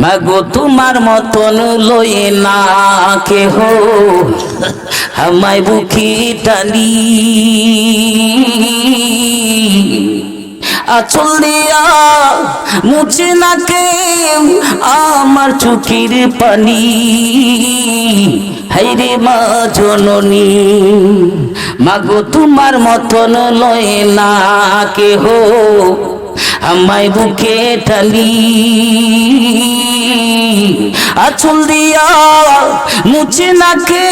মাগো তোমার মতন লয়ে না কেহ। আমায় বুকি টানি। আচল দিয়া মুছে না কেউ আমার চোখের পানি। হাইরে মা জননী, মাগো তোমার মতন লয়ে না কেহ। আমায় বুকে টালি আচল দিয়া মুছে নাকে।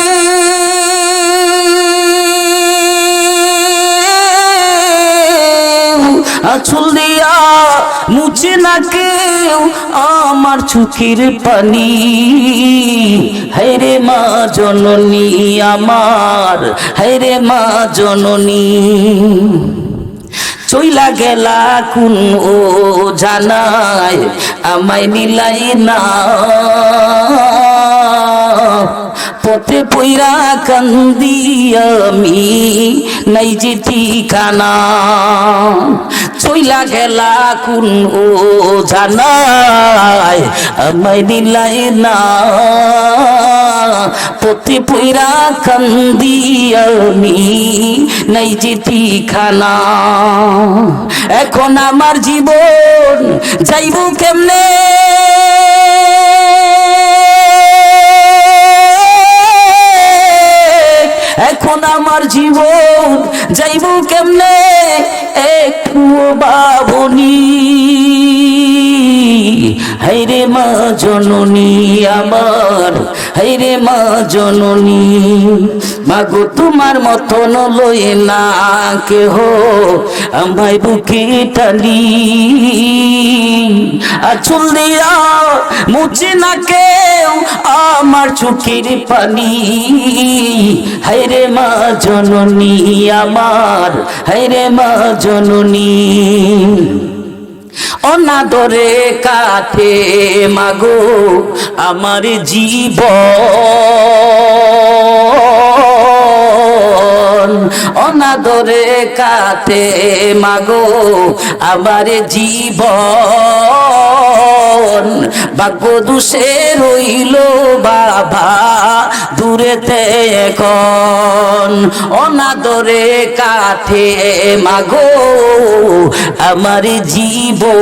আচল দিয়া মুছে না কেউ আমার চোখের পানি। হায়রে মা জননী আমার হায়রে মা জননী। চইলা গেলা কোন ও জানায় আমায় মিলাই না পথে পইরা কান্দি আমি নাই যে ঠিকানা চইলা গেলা কোন ও জানায় আমায় মিলাই না পথে পইরা কান্দি আমি নাই যে ঠিকানা এখন আমার জীবন যাইব কেমনে এখন আমার জীবন যাইব কেমনে? একটু বাবনি। হাইরে মা জননী আমার হাইরে মা জননী। মাগো, তোমার মতন লয়ে না কেহ। আমায় বুকে টালি আচল দিয়া মুছে না কেউ আমার চোখের পানি। হাইরে মা জননী আমার হাইরে মা জননী। অনাদরে কাঠে মাগো আমার জীবন। অনাদরে কাতে মাগো আমার জীবন ভাগ্য দুষে রইল বাবা, দূরেতে এখন। অনাদরে কাঠে মাগো আমার জীবন।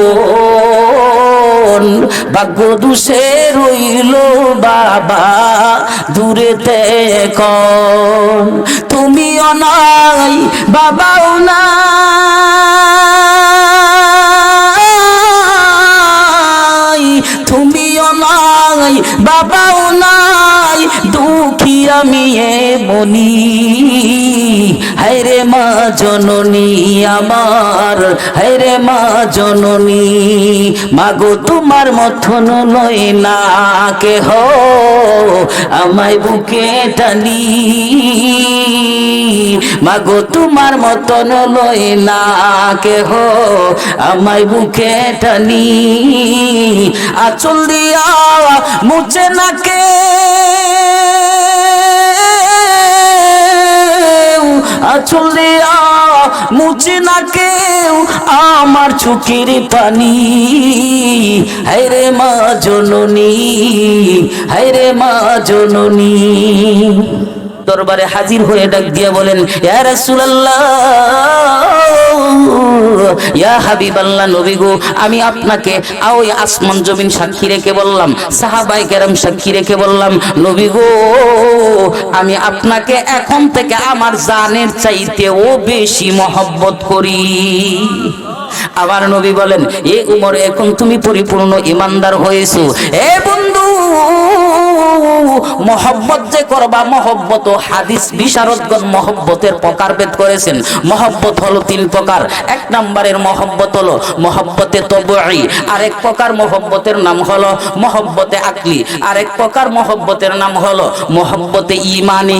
ভাগ্য দুষে রইল বাবা, দূরেতে এখন। তুমিও নাই বাবাও নাই। তুমিও নাই বাবাও নাই, দুঃখী আমি এ মনি। হায়রে মা জননী আমার, হায়রে মা জননী। মাগো তোমার মথন লয় না কেহ, আমায় বুকে টানি। মাগো, তোমার মতন লয় না কেহ। আমায় বুকে টানি, আচল দিয়া মুছে না কে আচল দিয়া মুছে না কেউ আমার চোখের পানি। হায়রে মা জননী হায়রে মা জননী। দরবারে হাজির হয়ে ডাক দিয়া বলেন আমি আপনাকে ওই আসমান জমিন সাক্ষী রেখে বললাম সাহাবাই কেরাম সাক্ষী রেখে বললাম, নবী গো, আমি আপনাকে এখন থেকে আমার জানের চাইতেও বেশি মহব্বত করি। আবার নবী বলেন, এ উমর, এখন তুমি পরিপূর্ণ ইমানদার হয়েছো। এ বন্ধু মহব্বত যে করবা, মহব্বত ও হাদিস বিশারদগণ মহব্বতের প্রকারভেদ করেছেন। মহব্বত হলো তিন প্রকার। এক নম্বরের মহব্বত হলো মহব্বতে তবই, আরেক প্রকার মহব্বতের নাম হলো মহব্বতে আকলি, আরেক প্রকার মহব্বতের নাম হলো মহব্বতে ইমানি।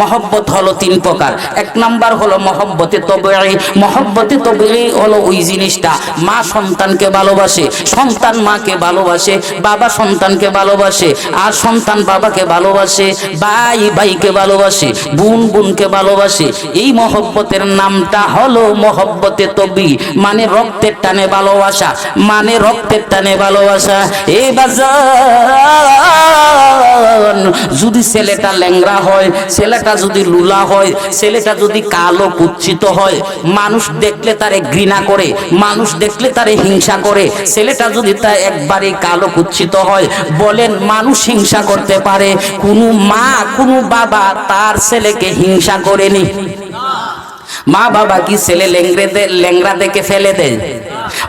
মহব্বত হলো তিন প্রকার। এক নাম্বার হলো মহব্বতে তবই মহব্বতে তবই হলো ওই জিনিসটা। মা সন্তানকে ভালোবাসে, সন্তান মাকে ভালোবাসে, বাবা সন্তানকে ভালোবাসে আর সন্তান বাবাকে ভালোবাসে, ভাই ভাইকে ভালোবাসে, বোন বোনকে ভালোবাসে। এই মহব্বতের নামটা হলো মহব্বতে তবি মানে রক্তের টানে ভালোবাসা মানে রক্তের টানে ভালোবাসা। এই বাজার যদি ছেলেটা ল্যাংরা হয়, ছেলেটা যদি লুলা হয়, ছেলেটা যদি কালো কুচ্ছিত হয়, মানুষ দেখলে তারে ঘৃণা করে, মানুষ দেখলে তারে হিংসা করে। ছেলেটা যদি তা একবারে কালো কুচ্ছিত হয়, বলেন মানুষ হিংসা করতে পারে। কোনো মা, কোনো বাবা তার ছেলেকে হিংসা করেনি। মা বাবা কি ছেলে লেংরে ল্যাংরা দেখে ফেলে দেয়?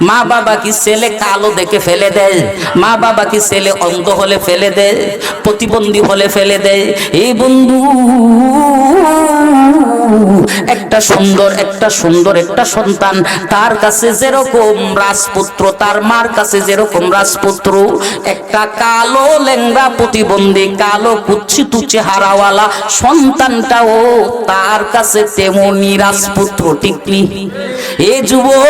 মা বাবা কি ছেলে কালো দেখে ফেলে দেয়? মা বাবা কি ছেলে অন্ধ হলে ফেলে দেয়? প্রতিবন্ধী হলে ফেলে দেয়? এই বন্ধু একটা সুন্দর একটা সুন্দর, একটা সন্তান। তার কাছে যেরকম রাজপুত্র, তার মার কাছে যেরকম রাজপুত্র, একটা কালো লেংরা প্রতিবন্ধী, কালো কুচ্ছিত চেহারাওয়ালা সন্তানটাও তার কাছে তেমনি রাজপুত্র নি এ যুবক,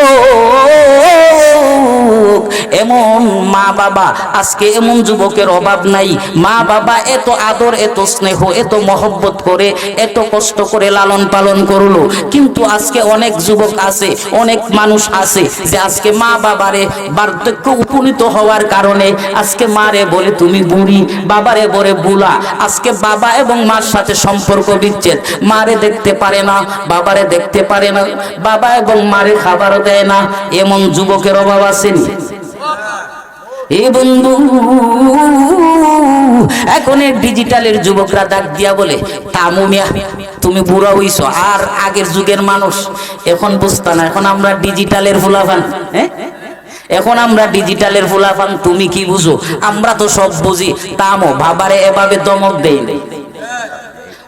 এমন মা বাবা আজকে এমন যুবকের অভাব নাই। মা বাবা এত আদর, এত স্নেহ, এত মহব্বত করে, এত কষ্ট করে লালন পালন করল। কিন্তু আজকে অনেক যুবক আছে, অনেক মানুষ আছে যে আজকে মা বাবারে বার্ধক্য উপনীত হওয়ার কারণে আজকে মারে বলে তুমি বুড়ি, বাবারে বলে বুলা। আজকে বাবা এবং মার সাথে সম্পর্ক বিচ্ছেদ। মারে দেখতে পারে না, বাবারে দেখতে পারে না, বাবা এবং মারে খাবারও দেয় না। এমন যুবকের অভাব আসেনি। এ বন্ধু এখন এই ডিজিটালের যুবকরা ডাক দিয়া বলে তামুমিয়া তুমি বুড়া হইছো, আর আগের যুগের মানুষ। এখন বুঝতা না, এখন আমরা ডিজিটালের ফুলাফান হ্যাঁ? এখন আমরা ডিজিটালের ফুলাফান, তুমি কি বুঝো? আমরা তো সব বুঝি। তামো ভাবারে এভাবে দমক দেই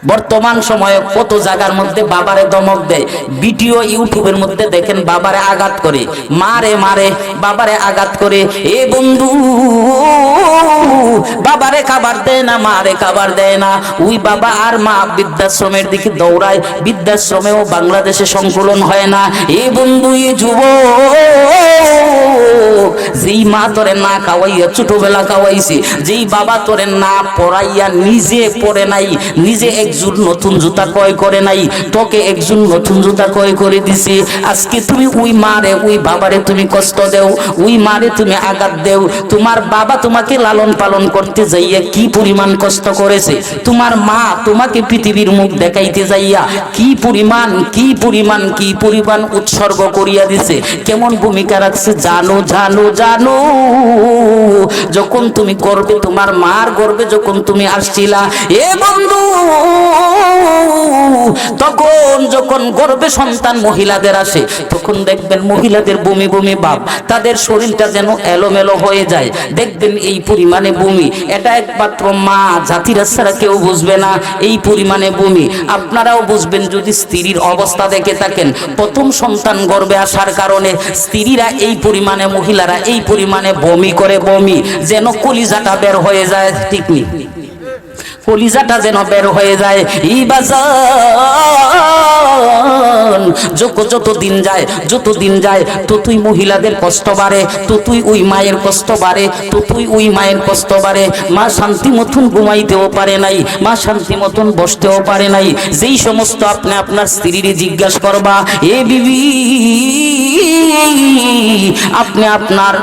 বর্তমান সময়ে কত জায়গার মধ্যে বাবারে দমক দেয়? ভিডিও ইউটিউবের মধ্যে দেখেন বাবারে আঘাত করে। মারে মারে বাবারে আঘাত করে। এ বন্ধু, বাবারে খাবার দেয় না, মারে খাবার দেয় না। ওই বাবা আর মা বৃদ্ধাশ্রমের দিকে দৌড়ায়। বৃদ্ধাশ্রমেও বাংলাদেশে সংকলন হয় না। এ বন্ধু, এ যুবক, যেই মা তোরে না খাওয়াইয়া ছোটবেলা খাওয়াইছে, যেই বাবা তোরে না পড়াইয়া নিজে পড়ে নাই, নিজে একজন নতুন জুতা ক্রয় করে নাই, তোকে একজন নতুন জুতা ক্রয় করে দিছে। আজকে তুমি ওই মারে, ওই বাবারে তুমি কষ্ট দেও, ওই মারে তুমি আঘাত দেও। তোমার বাবা তোমাকে লালন পালন করতে যাইয়া কি পরিমাণ কষ্ট করেছে? তোমার মা তোমাকে পৃথিবীর মুখ দেখাইতে যাইয়া কি পরিমাণ কি পরিমাণ কি পরিমাণ উৎসর্গ করিয়া দিছে? কেমন ভূমিকা রাখছে? জানো জানো জানো। যখন তুমি করবে তোমার মার গর্বে যখন তুমি আসছিলা, এ বন্ধু তখন যখন গর্বে সন্তান মহিলাদের আসে, তখন দেখবেন মহিলাদের বমি বমি ভাব, তাদের শরীরটা যেন এলোমেলো হয়ে যায়। দেখবেন এই পরিমাণে বমি, এটা একমাত্র মা, জাতিরা ছাড়া কেউ বুঝবে না এই পরিমাণে বমি। আপনারাও বুঝবেন যদি স্ত্রীর অবস্থা দেখে থাকেন, প্রথম সন্তান গর্বে আসার কারণে স্ত্রীরা এই পরিমাণে মহিলারা এই পরিমাণে বমি করে বমি, যেন কলিজাটা বের হয়ে যায়, ঠিক নেই। কলিজাটা যেন বের হয়ে যায়। এই বাজার যত যত দিন যায়, যত দিন যায়, ততই মহিলাদের কষ্ট বাড়ে, ততই ওই মায়ের কষ্ট বাড়ে, ততই ওই মায়ের কষ্ট বাড়ে। মা শান্তি মতন ঘুমাইতেও পারে নাই, মা শান্তি মতন বসতেও পারে নাই। যেই সমস্ত আপনি আপনার স্ত্রীর জিজ্ঞাসা করবা, এ বিবি, আপনি আপনার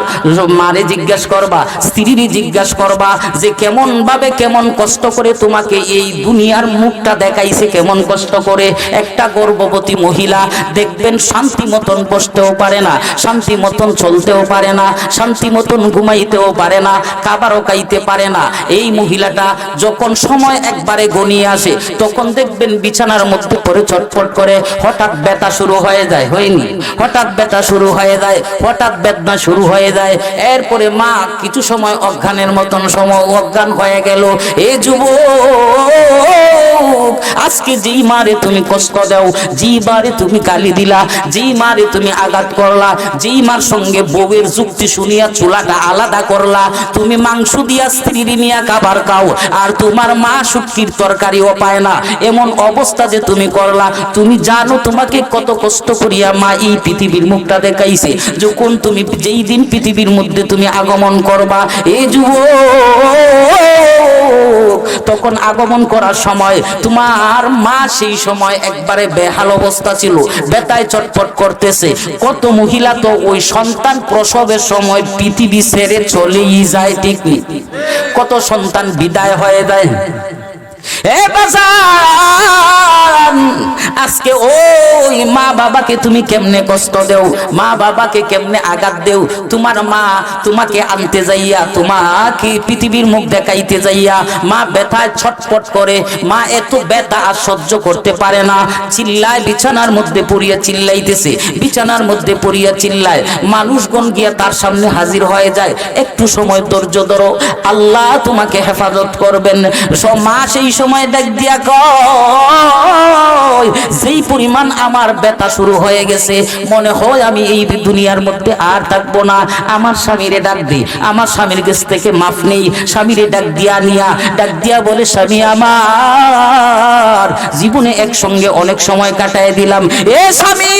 মারে জিজ্ঞাসা করবা, স্ত্রীর জিজ্ঞাসা করবা যে কেমন ভাবে কেমন কষ্ট করে তোমাকে এই দুনিয়ার মুখটা দেখাইছে কেমন কষ্ট করে। একটা গর্ভবতী মহিলা দেখবেন শান্তি মতন বসতেও পারে না, শান্তি মতন চলতেও পারে না, শান্তি মতন ঘুমাইতেও পারে না, খাবারও খাইতে পারে না। এই মহিলাটা যখন সময় একবারে গনিয়ে আসে, তখন দেখবেন বিছানার মধ্যে পরে ছটফট করে, হঠাৎ ব্যথা শুরু হয়ে যায়, হয়নি? হঠাৎ ব্যথা শুরু হয়ে যায়, হঠাৎ বেদনা শুরু হয়ে যায়। এরপরে মা কিছু সময় অজ্ঞানের মতন সময় অজ্ঞান হয়ে গেল। এ যুবক আজকে যেই মারে তুমি কষ্ট দাও যেই বারে তুমি গালি দিলা যেই মারে তুমি আঘাত করলা যেই মার সঙ্গে বউয়ের যুক্তি শুনিয়া চুলাটা আলাদা করলা, তুমি মাংস দিয়া স্ত্রী নিয়া খাবার খাও, আর তোমার মা শুটকির তরকারিও পায় না, এমন অবস্থা যে তুমি করলা, তুমি জানো তোমাকে কত কষ্ট করিয়া মা এই পৃথিবীর মুখটা দেখাইছে, যখন তুমি যেই দিন পৃথিবীর মধ্যে তুমি আগমন করবা, এ যুব তখন আগমন করার সময় তোমার মা সেই সময় একবারে বেহাল অবস্থা ছিল, বেতায় চটপট করতেছে। কত মহিলা তো ওই সন্তান প্রসবের সময় পৃথিবী ছেড়ে চলেই যায়, ঠিক কত সন্তান বিদায় হয়ে দেয় এ বাজান আজকে ওই মা বাবাকে তুমি কেমনে কষ্ট দেও? মা বাবাকে কেমনে আঘাত দেও? তোমার মা তোমাকে আনতে যাইয়া, তোমাকে পৃথিবীর মুখ দেখাইতে যাইয়া, মা ব্যথায় ছটপট করে, মা এত ব্যথা আর সহ্য করতে পারে না। চিল্লায় বিছানার মধ্যে পড়িয়া চিল্লাইতেছে, বিছানার মধ্যে পড়িয়া চিল্লায়। মানুষগণ গিয়া তার সামনে হাজির হয়ে যায়, একটু সময় ধৈর্য ধরো। আল্লাহ তোমাকে হেফাজত করবেন। মা সেই সময় দেখ দিয়া কয় যেই পরিমাণ আমার ব্যথা শুরু হয়ে গেছে, মনে হয় আমি এই দুনিয়ার মধ্যে আর থাকব না। আমার স্বামীরে ডাক দিই আমার স্বামীর কাছ থেকে মাফ নেই। স্বামীরে ডাক দিয়া নিয়া, ডাক দিয়া বলে, স্বামী আমার, জীবনে একসঙ্গে অনেক সময় কাটায় দিলাম। এ স্বামী,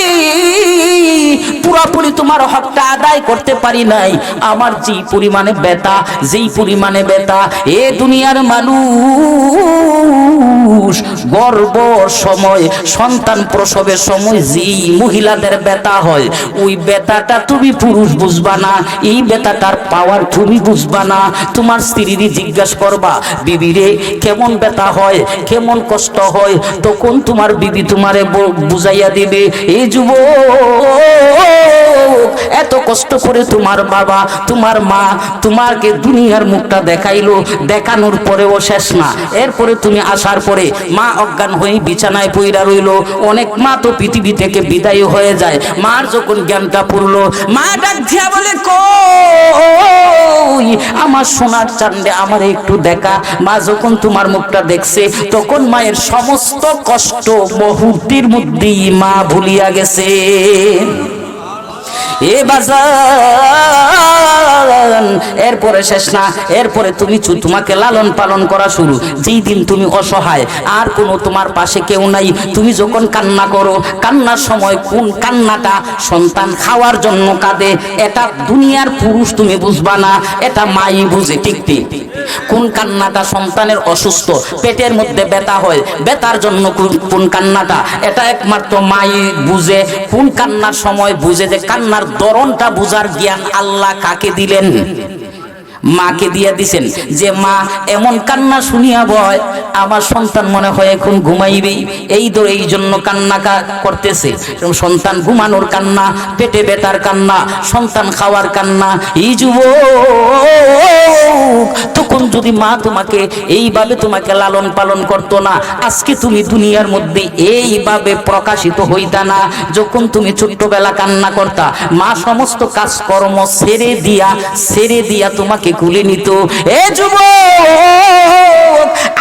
পুরোপুরি তোমার হকটা আদায় করতে পারি নাই। আমার যে পরিমাণে ব্যথা, যেই পরিমাণে ব্যথা, এ দুনিয়ার মানুষ গর্ব সময়, সন্তান প্রসবের সময় যেই মহিলাদের ব্যথা হয়, ওই ব্যথাটা তুমি পুরুষ বুঝবা না, এই ব্যথাটার পাওয়ার তুমি বুঝবা না। তোমার স্ত্রীরই জিজ্ঞাসা করবা বিবিরে কেমন ব্যথা হয়? কেমন কষ্ট হয়? তখন তোমার বিবি তোমারে বুঝাইয়া দিবে এই যুব এত কষ্ট করে তোমার বাবা, তোমার মা তোমাকে দুনিয়ার মুখটা দেখাইলো, দেখানোর পরেও শেষ না। এরপরে তুমি আসার পরে মা অজ্ঞান হয়ে বিছানায় পইরা রইল, অনেক মা তো পৃথিবী থেকে বিদায় হয়ে যায়। মার যখন জ্ঞানটা পড়ল মা ডাক দিয়া বলে, কই, আমার সোনার চান্দে আমার একটু দেখা। মা যখন তোমার মুখটা দেখছে, তখন মায়ের সমস্ত কষ্ট মুহূর্তের মধ্যেই মা ভুলিয়া গেছে। এরপরে শেষ না, এরপরে তুমি তোমাকে লালন পালন করা শুরু। যেই দিন তুমি অসহায়, আর কোনো তোমার পাশে কেউ নাই। তুমি যখন কান্না করো, কান্নার সময় কোন কান্নাটা সন্তান খাওয়ার জন্য কাঁদে? এটা দুনিয়ার পুরুষ তুমি বুঝবা না, এটা মাই বুঝে, ঠিক কোন কান্নাটা সন্তানের অসুস্থ, পেটের মধ্যে ব্যথা হয়, ব্যথার জন্য কোন কান্নাটা? এটা একমাত্র মাই বুঝে। কোন কান্নার সময় বুঝে যে কান্নার দরনটা বুঝার জ্ঞান আল্লাহ কাকে দিলেন? মাকে দিয়ে দিছেন যে, মা, এমন কান্না শুনিয়া বয় আমার সন্তান মনে হয় এখন ঘুমাইবে এই তো এই জন্য কান্না করতেছে। সন্তান ঘুমানোর কান্না, পেটে বেটার কান্না, সন্তান খাওয়ার কান্না এই যুব তখন যদি মা তোমাকে এইভাবে তোমাকে লালন পালন করতো না, আজকে তুমি দুনিয়ার মধ্যে এইভাবে প্রকাশিত হইতা না। যখন তুমি ছোট্টবেলা কান্না করতা, মা সমস্ত কাজকর্ম ছেড়ে দিয়া ছেড়ে দিয়া তোমাকে কুলে নিত। এ যুব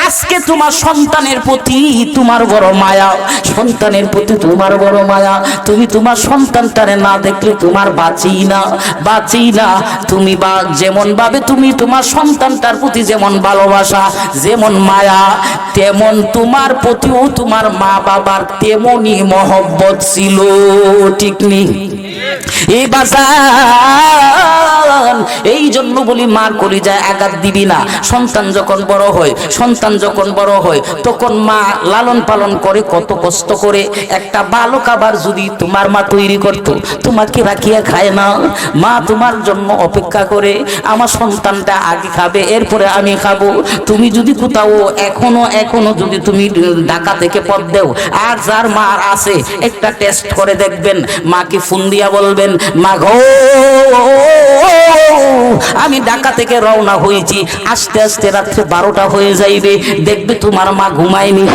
আজকে তোমার সন্তানের প্রতি তোমার বড় মায়া, সন্তানের প্রতি তোমার বড় মায়া। তুমি তোমার সন্তানটারে না দেখলে তোমার বাঁচি না বাঁচি না। তুমি বা যেমন ভাবে তুমি তোমার সন্তানটার প্রতি যেমন ভালোবাসা, যেমন মায়া, তেমন তোমার প্রতিও তোমার মা বাবার তেমনই মহব্বত ছিল, ঠিক নেই। এই বাজান এই জন্য বলি মার আঘাত দিবি না। সন্তান যখন বড় হয়, সন্তান যখন বড় হয়, তখন মা লালন পালন করে কত কষ্ট করে। একটা ভালো খাবার যদি তোমার মা তৈরি করত, তোমাকে রাখিয়া খায় না। মা তোমার জন্য অপেক্ষা করে, আমার সন্তানটা আগে খাবে, এরপরে আমি খাব। তুমি যদি কোথাও এখনও এখনও যদি তুমি ঢাকা থেকে পথ দেও, আর যার মা আছে, একটা টেস্ট করে দেখবেন। মাকে ফোন দিয়া বলবেন মা গো আমি ঢাকা থেকে রওনা হয়েছি। আস্তে আস্তে রাত্রে বারোটা হয়ে যাইবে। দেখবে তোমার মা ঘুমায়নি।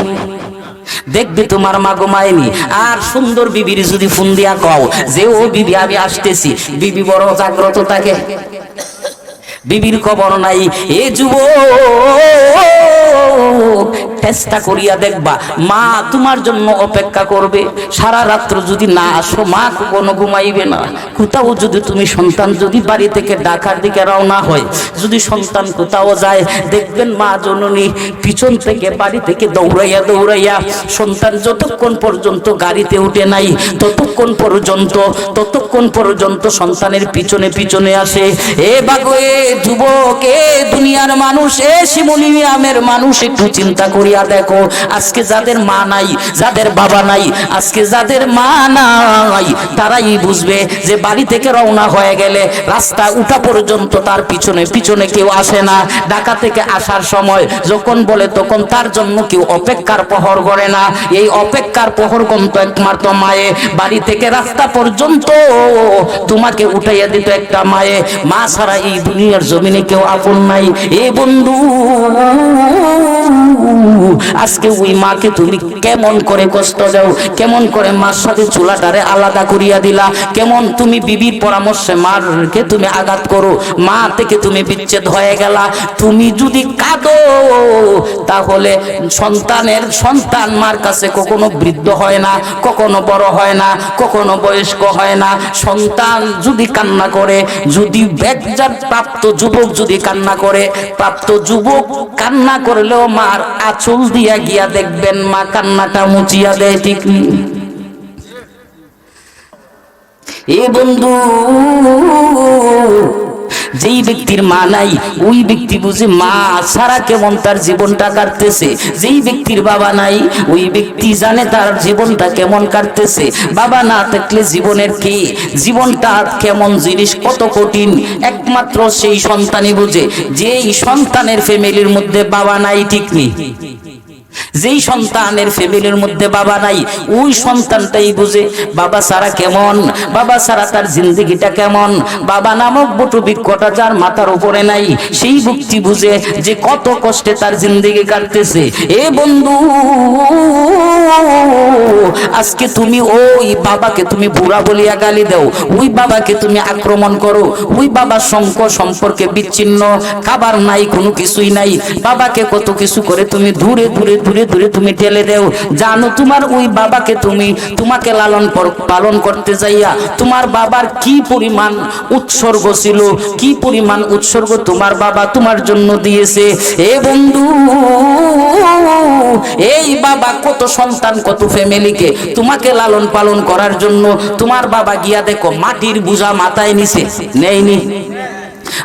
দেখবে তোমার মা ঘুমায়নি। আর সুন্দর বিবির যদি ফোন দিয়া কও, যে ও বিবি, আমি আসতেছি। বিবি বড় জাগ্রত থাকে। বিবির খবর নাই। এ যুব চেষ্টা করিয়া দেখবা, মা তোমার জন্য অপেক্ষা করবে। সারা রাত্র যদি না আসো, মা কোনো ঘুমাইবে না। কোথাও যদি তুমি সন্তান যদি বাড়ি থেকে ডাকার দিকে রওনা হয়, যদি সন্তান কোথাও যায়, দেখবেন মা জননী পিছন থেকে বাড়ি থেকে দৌড়াইয়া দৌড়াইয়া সন্তান যতক্ষণ পর্যন্ত গাড়িতে উঠে নাই, ততক্ষণ পর্যন্ত ততক্ষণ পর্যন্ত সন্তানের পিছনে পিছনে আসে। এ বাগো এ যুবক, দুনিয়ার মানুষ, এ শিমুনি আমের মানুষ, একটু চিন্তা করিয়া দেখো, আজকে যাদের মা নাই, যাদের বাবা নাই, আজকে যাদের মা নাই, তারাই বুঝবে যে বাড়ি থেকে রওনা হয়ে গেলে রাস্তা উঠা পর্যন্ত তার পিছনে পিছনে কেউ আসে না। ঢাকা থেকে আসার সময় যখন বলে, তখন তার জন্য কেউ অপেক্ষার প্রহর করে না। এই অপেক্ষার প্রহর কমতো একমাত্র মায়ে? বাড়ি থেকে রাস্তা পর্যন্ত তোমাকে উঠাইয়া দিত একটা মায়ে। মা ছাড়া এই দুনিয়ার জমিনে কেউ আপন নাই। এ বন্ধু, আজকে ওই মাকে তুমি কেমন করে কষ্ট দাও, কেমন করে মার সাথে চুলাটারে আলাদা করিয়া দিলা, কেমন তুমি বিবির পরামর্শে মারকে তুমি আঘাত করো, মা থেকে তুমি বিচ্ছেদ হয়ে গেলা। তুমি যদি কাঁদো, তাহলে সন্তানের সন্তান মার কাছে কখনো বৃদ্ধ হয় না, কখনো বড় হয় না, কখনো বয়স্ক হয় না। সন্তান যদি কান্না করে, যদি বেজার প্রাপ্ত যুবক যদি কান্না করে, প্রাপ্ত যুবক কান্না করলেও মার আঁচল দিয়া গিয়া দেখবেন, মা কান্নাটা মুচিয়া দেয়, ঠিক। এ বন্ধু যেই ব্যক্তির মা নাই, ওই ব্যক্তি বুঝে মা ছাড়া কেমন তার জীবনটা কাটতেছে। যেই ব্যক্তির বাবা নাই, ওই ব্যক্তি জানে তার জীবনটা কেমন কাটতেছে। বাবা না থাকলে জীবনের কি? জীবনটা কেমন জিনিস? কত কঠিন। একমাত্র সেই সন্তানই বুঝে। যেই সন্তানের ফ্যামিলির মধ্যে বাবা নাই, ঠিক নেই। যেই সন্তানের ফ্যামিলির মধ্যে বাবা নাই, ওই সন্তানটাই বুঝে, বাবা সারা কেমন? বাবা সারা তার জিন্দগিটা কেমন? বাবা নামক বটু বিক্ষটা যার মাথার উপরে নাই, সেই ব্যক্তি বুঝে যে কত কষ্টে তার জিন্দগি কাটতেছে। এ বন্ধু, আজকে তুমি ওই বাবাকে তুমি বুড়া বলিয়া গালি দাও, ওই বাবাকে তুমি আক্রমণ করো, ওই বাবার সঙ্গ সম্পর্কে বিচ্ছিন্ন, খাবার নাই, কোনো কিছুই নাই, বাবাকে কত কিছু করে তুমি দূরে দূরে দূরে দূরে তুমি ঠেলে দেও। জানো তোমার ওই বাবাকে তুমি, তোমাকে লালন পালন করতে যাইয়া তোমার বাবার কি পরিমাণ উৎসর্গ ছিল, কি পরিমাণ উৎসর্গ তোমার বাবা তোমার জন্য দিয়েছে। এ বন্ধু, এই বাবা কত সন্তান, কত ফ্যামিলিকে তোমাকে লালন পালন করার জন্য তোমার বাবা গিয়া দেখো, মাটির বুঝা মাথায় নিছে। নেয়নি।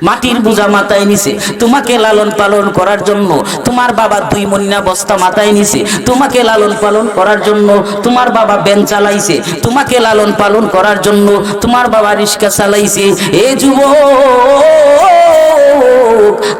মাটির বোঝা মাথায় নিছে। তোমাকে লালন পালন করার জন্য তোমার বাবা দুই মন্না বস্তা মাথায় নিছে। তোমাকে লালন পালন করার জন্য তোমার বাবা ব্যান চালাইছে। তোমাকে লালন পালন করার জন্য তোমার বাবা রিক্সা চালাইছে। এ যুবক,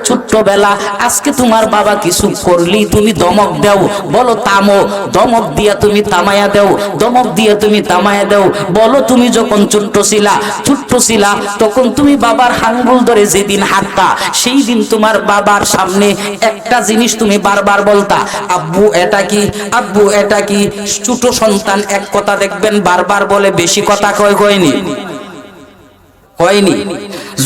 ছোট্টবেলা আজকে তোমার বাবা কিছু করলি, তুমি দমক দাও। বলো, তামো, দমক দিয়া তুমি তামায়া দাও। দমক দিয়া তুমি তামায়া দাও। বলো, তুমি যখন ছোট্ট ছিলা ছোট্ট ছিলা, তখন তুমি বাবার হাঙ্গুল ধরে যেদিন হাঁটতা সেই দিন তোমার বাবার সামনে একটা জিনিস তুমি বারবার বলতা, আব্বু, এটা কি? আব্বু, এটা কি? ছোট সন্তান এক কথা দেখবেন, বারবার বলে, বেশি কথা কয়, কয়নি? হয়নি।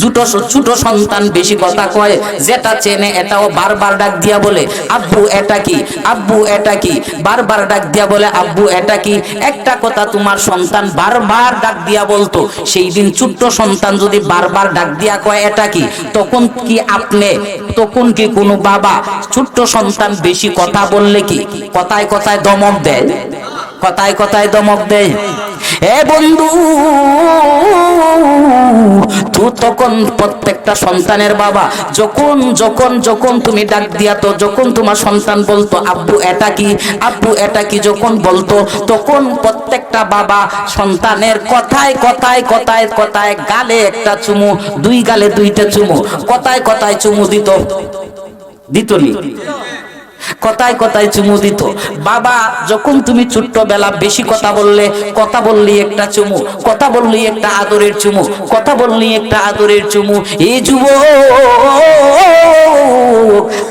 জুটো ছোট সন্তান বেশি কথা কয়, যেটা চেনে এটাও বারবার ডাক দিয়া বলে, আব্বু, এটা কি? আব্বু, এটা কি? বারবার ডাক দিয়া বলে, আব্বু, এটা কি? একটা কথা তোমার সন্তান বারবার ডাক দিয়া বলতো, সেই দিন ছোট্ট সন্তান যদি বারবার ডাক দিয়া কয়, এটা কি? তখন কি আপনি, তখন কি কোনো বাবা ছোট্ট সন্তান বেশি কথা বললে কি? কথায় কথায় দমক দেয়? কথায় কথায় দমক দেয়? এ বন্ধু তখন প্রত্যেকটা সন্তানের বাবা, যখন যখন যখন তুমি ডাক দিয়া তো, যখন তোমার সন্তান বলতো, আব্বু, এটা কি? আব্বু, এটা কি? যখন বলতো, তখন প্রত্যেকটা বাবা সন্তানের কথায় কথায় কথায় কথায় গালে একটা চুমু, দুই গালে দুইটা চুমু, কথায় কথায় চুমু দিত। দিত নি? কথায় কথায় চুমু দিত। বাবা, যখন তুমি ছোট্টবেলা বেশি কথা বললে, কথা বললি একটা চুমু, কথা বললি একটা আদরের চুমু, কথা বললি একটা আদরের চুমু এই যুব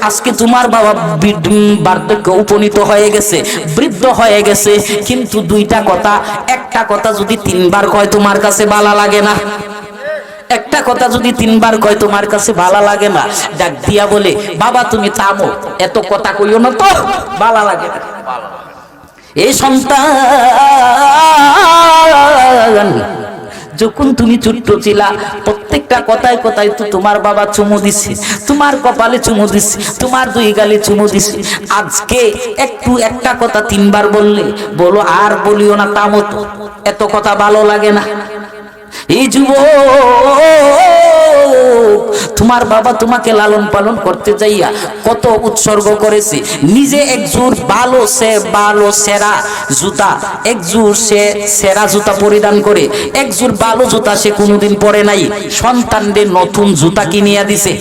আজকে তোমার বাবা বার্ধক্য উপনীত হয়ে গেছে, বৃদ্ধ হয়ে গেছে, কিন্তু দুইটা কথা, একটা কথা যদি তিনবার কয় তোমার কাছে বালা লাগে না। একটা কথা যদি তিনবার কয় তোমার কাছে ভালো লাগে না, ডাক দিয়া বলে, বাবা, তুমি থামো, এত কথা কইও না তো, ভালো লাগে না। এই সন্তান, যখন তুমি ছোট্ট ছিলা, প্রত্যেকটা কথায় কথায় তো তোমার বাবা চুমু দিছে, তোমার কপালে চুমু দিছে, তোমার দুই গালে চুমু দিছে। আজকে একটু একটা কথা তিনবার বললে, বলো, আর বলিও না তা মতো এত কথা ভালো লাগে না। এই যুব তোমার বাবা তোমাকে লালন পালন করতে যাইয়া কত উৎসর্গ করেছে। নিজে একজোর ভালো সে ভালো সেরা জুতা একজোর সে সেরা জুতা পরিধান করে একজোর ভালো জুতা সে কোনোদিন পরে নাই। সন্তানদের নতুন জুতা কিনিয়া দিছে।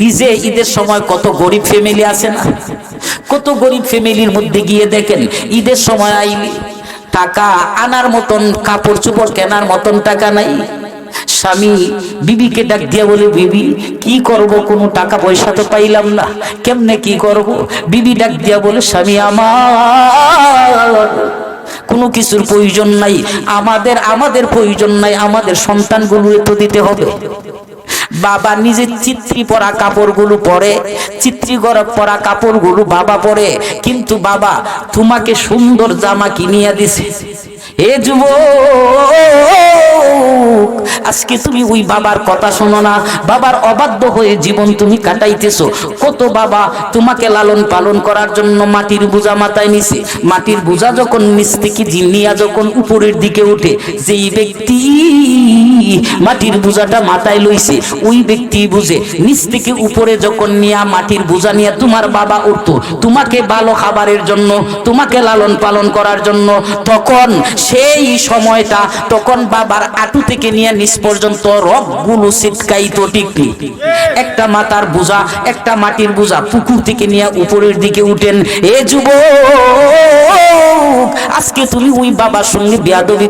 নিজে ঈদের সময় কত গরিব ফ্যামিলি আছে না? কত গরিব ফ্যামিলির মধ্যে গিয়ে দেখেন, ঈদের সময় আইলি টাকা আনার মতন, কাপড় চোপড় কেনার মতন টাকা নাই। স্বামী বিবিকে ডাক দিয়া বলে, বিবি, কি করব? কোনো টাকা পয়সা তো পাইলাম না। কেমনে কি করব? বিবি ডাক দিয়া বলে, স্বামী আমার কোনো কিছুর প্রয়োজন নাই। আমাদের আমাদের প্রয়োজন নাই। আমাদের সন্তানগুলো তো দিতে হবে। বাবা নিজে চিত্রি পরা কাপড়গুলো পরে, চিত্রি পরা কাপড়গুলো বাবা পরে, কিন্তু বাবা তোমাকে সুন্দর জামা কিনিয়া দিছে। আজকে তুমি ওই বাবার কথা শোনো না। বাবার অবাধ্য হয়ে জীবন তুমি কাটাইতেছ। কত বাবা তোমাকে লালন পালন করার জন্য মাটির বোঝা মাথায় নিছে। মাটির বোঝা যখন নিচ থেকে জিনিয়া যখন উপরের দিকে উঠে, যেই ব্যক্তি মাটির বোঝাটা মাথায় লইছে, ওই ব্যক্তি বুঝে নিচ থেকে উপরে যখন নিয়া মাটির বোঝা নিয়ে তোমার বাবা উঠতো, তোমাকে ভালো খাবারের জন্য, তোমাকে লালন পালন করার জন্য, তখন সেই সময়টা তখন বাবার আটু থেকে নিয়ে নিচ পর্যন্ত রবগুলো ছিটকাইতো টিকলি একটা মাতার বোঝা, একটা মাটির বোঝা পুকুর থেকে নিয়ে উপরের দিকে উঠেন, এ যুব আজকে তুমি ওই বাবার সঙ্গে বিয়াদবি